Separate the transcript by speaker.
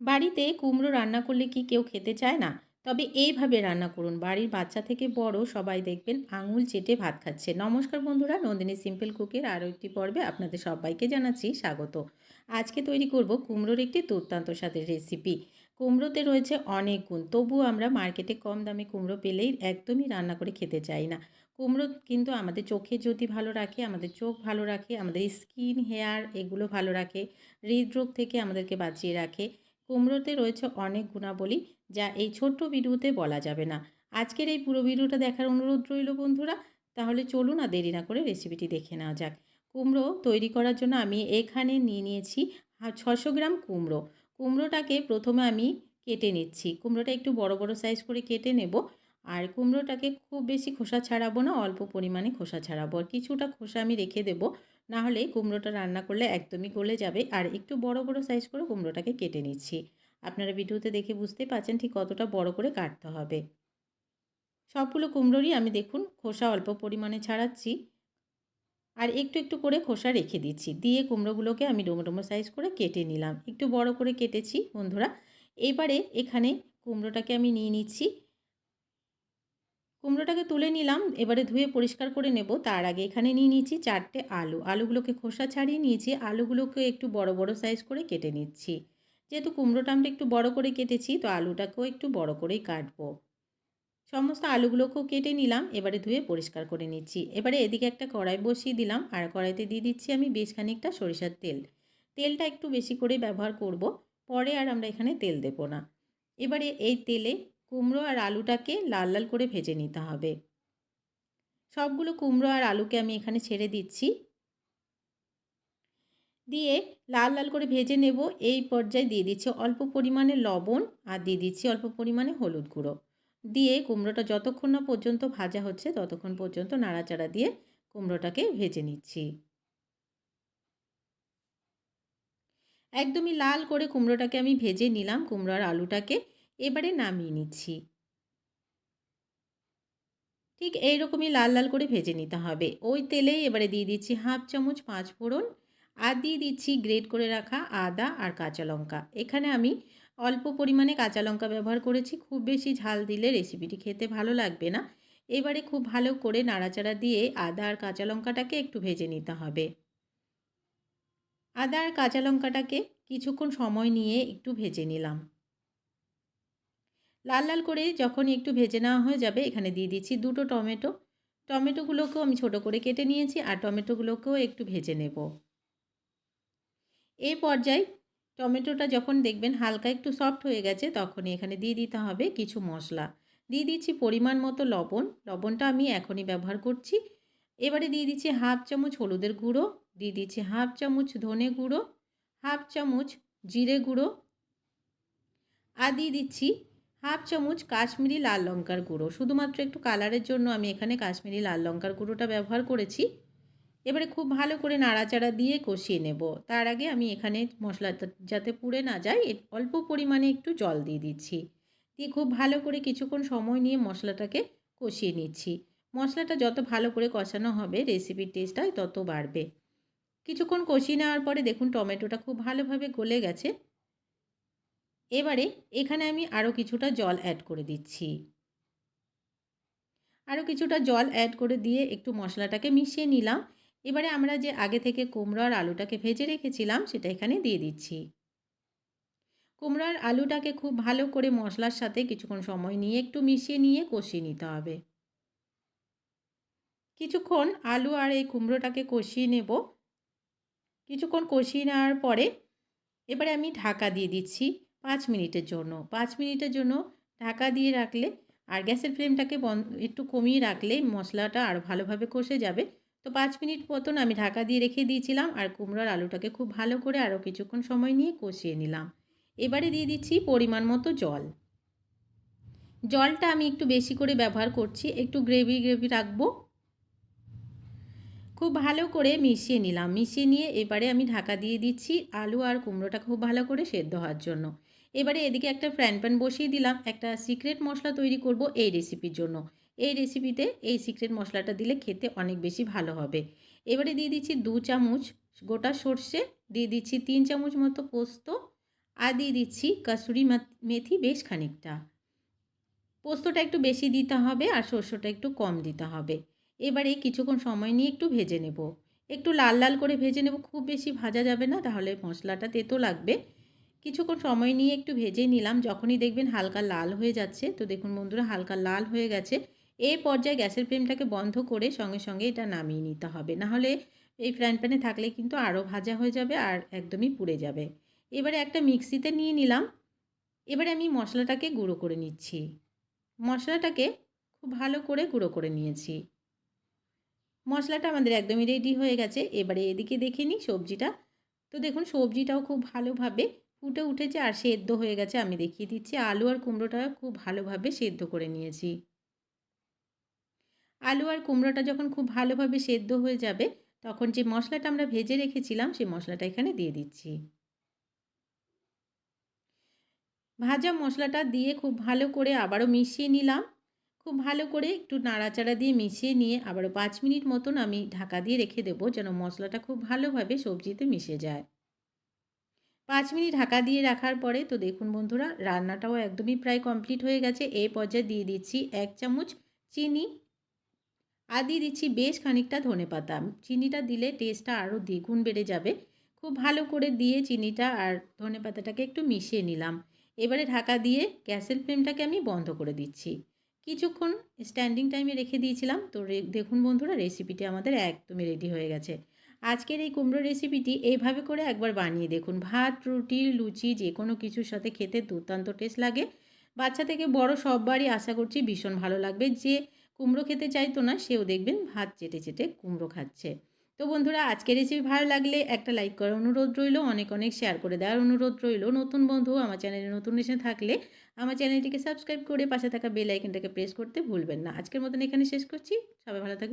Speaker 1: বাড়িতে কুমড়ো রান্না করলে কি কেউ খেতে চায় না? তবে এইভাবে রান্না করুন। বাড়ির বাচ্চা থেকে বড় সবাই দেখবেন আঙুল চেটে ভাত খাচ্ছে। নমস্কার বন্ধুরা, নন্দিনী সিম্পল কুকের আরও একটি পর্বে আপনাদের সবাইকে জানাচ্ছি স্বাগত। আজকে তৈরি করব কুমড়োর একটি দুর্দান্ত স্বাদের রেসিপি। কুমড়োতে রয়েছে অনেক গুণ, তবুও আমরা মার্কেটে কম দামে কুমড়ো পেলেই একদমই রান্না করে খেতে চাই না। কুমড়ো কিন্তু আমাদের চোখে যদি ভালো রাখে, আমাদের চোখ ভালো রাখে, আমাদের স্কিন হেয়ার এগুলো ভালো রাখে, হৃদরোগ থেকে আমাদেরকে বাঁচিয়ে রাখে। কুমড়োতে রয়েছে অনেক গুণাবলী, যা এই ছোট্ট ভিডিওতে বলা যাবে না। আজকের এই পুরো ভিডিওটা দেখার অনুরোধ রইল বন্ধুরা, তাহলে চলুন আর দেরি না করে রেসিপিটি দেখে নেওয়া যাক। কুমড়ো তৈরি করার জন্য আমি এখানে নিয়ে নিয়েছি ছশো গ্রাম কুমড়ো। কুমড়োটাকে প্রথমে আমি কেটে নিচ্ছি। কুমড়োটা একটু বড় বড় সাইজ করে কেটে নেব। আর কুমড়োটাকে খুব বেশি খোসা ছাড়াবো না, অল্প পরিমাণে খোসা ছাড়াবো। আর কিছুটা খোসা আমি রেখে দেবো, না হলে কুমড়োটা রান্না করলে একদমই গলে যাবে। আর একটু বড় বড় সাইজ করে কুমড়োটাকে কেটে নিচ্ছি। আপনারা ভিডিওতে দেখে বুঝতে পারছেন ঠিক কতটা বড় করে কাটতে হবে। সবগুলো কুমড়োরই আমি দেখুন খোসা অল্প পরিমাণে ছাড়াচ্ছি। আর একটু একটু করে খোসা রেখে দিচ্ছি। দিয়ে কুমড়োগুলোকে আমি ডোমো ডোমো সাইজ করে কেটে নিলাম। একটু বড় করে কেটেছি, বন্ধুরা। এবারে এখানে কুমড়োটাকে আমি নিয়ে নিচ্ছি। কুমড়োটাকে তুলে নিলাম, এবারে ধুয়ে পরিষ্কার করে নেব। তার আগে এখানে নিয়ে নিয়েছি চারটে আলু। আলুগুলোকে খোসা ছাড়িয়ে নিয়েছি। আলুগুলোকে একটু বড় বড় সাইজ করে কেটে নিচ্ছি। যেহেতু কুমড়োটা আমরা একটু বড় করে কেটেছি, তো আলুটাকেও একটু বড় করেই কাটবো। সমস্ত আলুগুলোকেও কেটে নিলাম, এবারে ধুয়ে পরিষ্কার করে নিচ্ছি। এবারে এদিকে একটা কড়াই বসিয়ে দিলাম, আর কড়াইতে দিয়ে দিচ্ছি আমি বেশ খানিকটা সরিষার তেল। তেলটা একটু বেশি করে ব্যবহার করব, পরে আর আমরা এখানে তেল দেব না। এবারে এই তেলে কুমড়ো আর আলুটাকে লাল লাল করে ভেজে নিতে হবে। সবগুলো কুমড়ো আর আলুকে আমি এখানে ছেড়ে দিচ্ছি। দিয়ে লাল লাল করে ভেজে নেব। এই পর্যায়ে দিয়ে দিচ্ছি অল্প পরিমাণে লবণ আর দিয়ে দিচ্ছি অল্প পরিমাণে হলুদ গুঁড়ো। দিয়ে কুমড়োটা যতক্ষণ না পর্যন্ত ভাজা হচ্ছে ততক্ষণ পর্যন্ত নাড়াচাড়া দিয়ে কুমড়োটাকে ভেজে নিচ্ছি। একদমই লাল করে কুমড়োটাকে আমি ভেজে নিলাম। কুমড়ো আর আলুটাকে এবারে নামিয়ে নিচ্ছি। ঠিক এইরকমই লাল লাল করে ভেজে নিতে হবে। ওই তেলেই এবারে দিয়ে দিচ্ছি হাফ চামচ পাঁচ ফোড়ন আর দিয়ে দিচ্ছি গ্রেট করে রাখা আদা আর কাঁচা লঙ্কা। এখানে আমি অল্প পরিমাণে কাঁচা লঙ্কা ব্যবহার করেছি। খুব বেশি ঝাল দিলে রেসিপিটি খেতে ভালো লাগবে না। এবারে খুব ভালো করে নাড়াচাড়া দিয়ে আদা আর কাঁচা লঙ্কাটাকে একটু ভেজে নিতে হবে। আদা আর কাঁচা লঙ্কাটাকে কিছুক্ষণ সময় নিয়ে একটু ভেজে নিলাম। লাল লাল করে যখন একটু ভেজে নেওয়া হয়ে যাবে, এখানে দিয়ে দিচ্ছি দুটো টমেটো। টমেটোগুলোকেও আমি ছোট করে কেটে নিয়েছি আর টমেটোগুলোকেও একটু ভেজে নেব। এই পর্যায়ে টমেটোটা যখন দেখবেন হালকা একটু সফট হয়ে গেছে, তখনই এখানে দিয়ে দিতে হবে কিছু মশলা। দিয়ে দিচ্ছি পরিমাণ মতো লবণ। লবণটা আমি এখনই ব্যবহার করছি। এবারে দিয়ে দিচ্ছি হাফ চামচ হলুদের গুঁড়ো, দিয়ে দিচ্ছি হাফ চামচ ধনে গুঁড়ো, হাফ চামচ জিরে গুঁড়ো, আর দিয়ে দিচ্ছি হাফ চামচ কাশ্মীরি লাল লঙ্কার গুঁড়ো। শুধুমাত্র একটু কালারের জন্য আমি এখানে কাশ্মীরি লাল লঙ্কার গুঁড়োটা ব্যবহার করেছি। এবারে খুব ভালো করে নাড়াচাড়া দিয়ে কষিয়ে নেব। তার আগে আমি এখানে মশলাটা যাতে পুড়ে না যায় অল্প পরিমাণে একটু জল দিয়ে দিচ্ছি। দিয়ে খুব ভালো করে কিছুক্ষণ সময় নিয়ে মশলাটাকে কষিয়ে নিচ্ছি। মশলাটা যত ভালো করে কষানো হবে রেসিপির টেস্টটা তত বাড়বে। কিছুক্ষণ কষিয়ে নেওয়ার পরে দেখুন টমেটোটা খুব ভালোভাবে গলে গেছে। এবারে এখানে আমি আরও কিছুটা জল অ্যাড করে দিচ্ছি। আরও কিছুটা জল অ্যাড করে দিয়ে একটু মশলাটাকে মিশিয়ে নিলাম। এবারে আমরা যে আগে থেকে কুমড়ো আর আলুটাকে ভেজে রেখেছিলাম, সেটা এখানে দিয়ে দিচ্ছি। কুমড়ো আর আলুটাকে খুব ভালো করে মশলার সাথে কিছুক্ষণ সময় নিয়ে একটু মিশিয়ে নিয়ে কষিয়ে নিতে হবে। কিছুক্ষণ আলু আর এই কুমড়োটাকে কষিয়ে নেব। কিছুক্ষণ কষিয়ে নেওয়ার পরে এবারে আমি ঢাকা দিয়ে দিচ্ছি। পাঁচ মিনিটের জন্য। পাঁচ মিনিটের জন্য ঢাকা দিয়ে রাখলে আর গ্যাসের ফ্লেমটাকে একটু কমিয়ে রাখলে মশলাটা আরও ভালোভাবে কষে যাবে। তো পাঁচ মিনিট মতন আমি ঢাকা দিয়ে রেখে দিয়েছিলাম আর কুমড়োর আলুটাকে খুব ভালো করে আরও কিছুক্ষণ সময় নিয়ে কষিয়ে নিলাম। এবারে দিয়ে দিচ্ছি পরিমাণ মতো জল। জলটা আমি একটু বেশি করে ব্যবহার করছি, একটু গ্রেভি গ্রেভি রাখব। খুব ভালো করে মিশিয়ে নিলাম। মিশিয়ে নিয়ে এবারে আমি ঢাকা দিয়ে দিচ্ছি আলু আর কুমড়োটা খুব ভালো করে সেদ্ধ হওয়ার জন্য। এবারে এদিকে একটা ফ্রাইন প্যান বসিয়ে দিলাম, একটা সিক্রেট মশলা তৈরি করব এই রেসিপির জন্য। এই রেসিপিতে এই সিক্রেট মশলাটা দিলে খেতে অনেক বেশি ভালো হবে। এবারে দিয়ে দিচ্ছি দু চামচ গোটা সর্ষে, দিয়ে দিচ্ছি তিন চামচ মতো পোস্ত, আর দিয়ে দিচ্ছি কাসুরি মেথি বেশ খানিকটা। পোস্তটা একটু বেশি দিতে হবে আর শস্যটা একটু কম দিতে হবে। এবারে কিছুক্ষণ সময় নিয়ে একটু ভেজে নেব। একটু লাল লাল করে ভেজে নেব, খুব বেশি ভাজা যাবে না, তাহলে মশলাটা তেতো লাগবে। কিছুক্ষণ সময় নিয়ে একটু ভেজে নিলাম। যখনই দেখবেন হালকা লাল হয়ে যাচ্ছে, তো দেখুন বন্ধুরা হালকা লাল হয়ে গেছে। এই পর্যায়ে গ্যাসের ফ্লেমটাকে বন্ধ করে সঙ্গে সঙ্গে এটা নামিয়ে নিতে হবে। নাহলে এই ফ্রাইং প্যানে থাকলে কিন্তু আরও ভাজা হয়ে যাবে আর একদমই পুড়ে যাবে। এবারে একটা মিক্সিতে নিয়ে নিলাম। এবারে আমি মশলাটাকে গুঁড়ো করে নিচ্ছি। মশলাটাকে খুব ভালো করে গুঁড়ো করে নিয়েছি। মশলাটা আমাদের একদমই রেডি হয়ে গেছে। এবারে এদিকে দেখে নিই সবজিটা। তো দেখুন সবজিটাও খুব ভালোভাবে ফুটে উঠেছে আর সেদ্ধ হয়ে গেছে, আমি দেখিয়ে দিচ্ছি। আলু আর কুমড়োটা খুব ভালোভাবে সেদ্ধ করে নিয়েছি। আলু আর কুমড়োটা যখন খুব ভালোভাবে সেদ্ধ হয়ে যাবে, তখন যে মশলাটা আমরা ভেজে রেখেছিলাম, সেই মশলাটা এখানে দিয়ে দিচ্ছি। ভাজা মশলাটা দিয়ে খুব ভালো করে আবারও মিশিয়ে নিলাম। খুব ভালো করে একটু নাড়াচাড়া দিয়ে মিশিয়ে নিয়ে আবারও পাঁচ মিনিট মতন আমি ঢাকা দিয়ে রেখে দেবো, যেন মশলাটা খুব ভালোভাবে সবজিতে মিশে যায়। পাঁচ মিনিট ঢাকা দিয়ে রাখার পরে তো দেখুন বন্ধুরা, রান্নাটাও একদমই প্রায় কমপ্লিট হয়ে গেছে। এই পর্যায়ে দিয়ে দিচ্ছি এক চামচ চিনি আর দিয়ে দিচ্ছি বেশ খানিকটা ধনে পাতা। চিনিটা দিলে টেস্টটা আরও দ্বিগুণ বেড়ে যাবে। খুব ভালো করে দিয়ে চিনিটা আর ধনে পাতাটাকে একটু মিশিয়ে নিলাম। এবারে ঢাকা দিয়ে গ্যাসের ফ্লেমটাকে আমি বন্ধ করে দিচ্ছি। কিছুক্ষণ স্ট্যান্ডিং টাইমে রেখে দিয়েছিলাম। তো দেখুন বন্ধুরা রেসিপিটি আমাদের একদমই রেডি হয়ে গেছে। আজকের এই কুমড়ো রেসিপিটি এইভাবে করে একবার বানিয়ে দেখুন। ভাত, রুটি, লুচি, যে কোনো কিছুর সাথে খেতে দুর্দান্ত টেস্ট লাগে। বাচ্চা থেকে বড় সববারই আশা করছি ভীষণ ভালো লাগবে। যে কুমড়ো খেতে চাইতো না, সেও দেখবেন ভাত চেটে চেটে কুমড়ো খাচ্ছে। তো বন্ধুরা, আজকের রেসিপি ভালো লাগলে একটা লাইক করার অনুরোধ রইল, অনেক অনেক শেয়ার করে দেওয়ার অনুরোধ রইল। নতুন বন্ধু আমার চ্যানেলে নতুন এসে থাকলে আমার চ্যানেলটিকে সাবস্ক্রাইব করে পাশে থাকা বেল আইকনটাকে প্রেস করতে ভুলবেন না। আজকের মতন এখানে শেষ করছি। সবাই ভালো থাকবেন।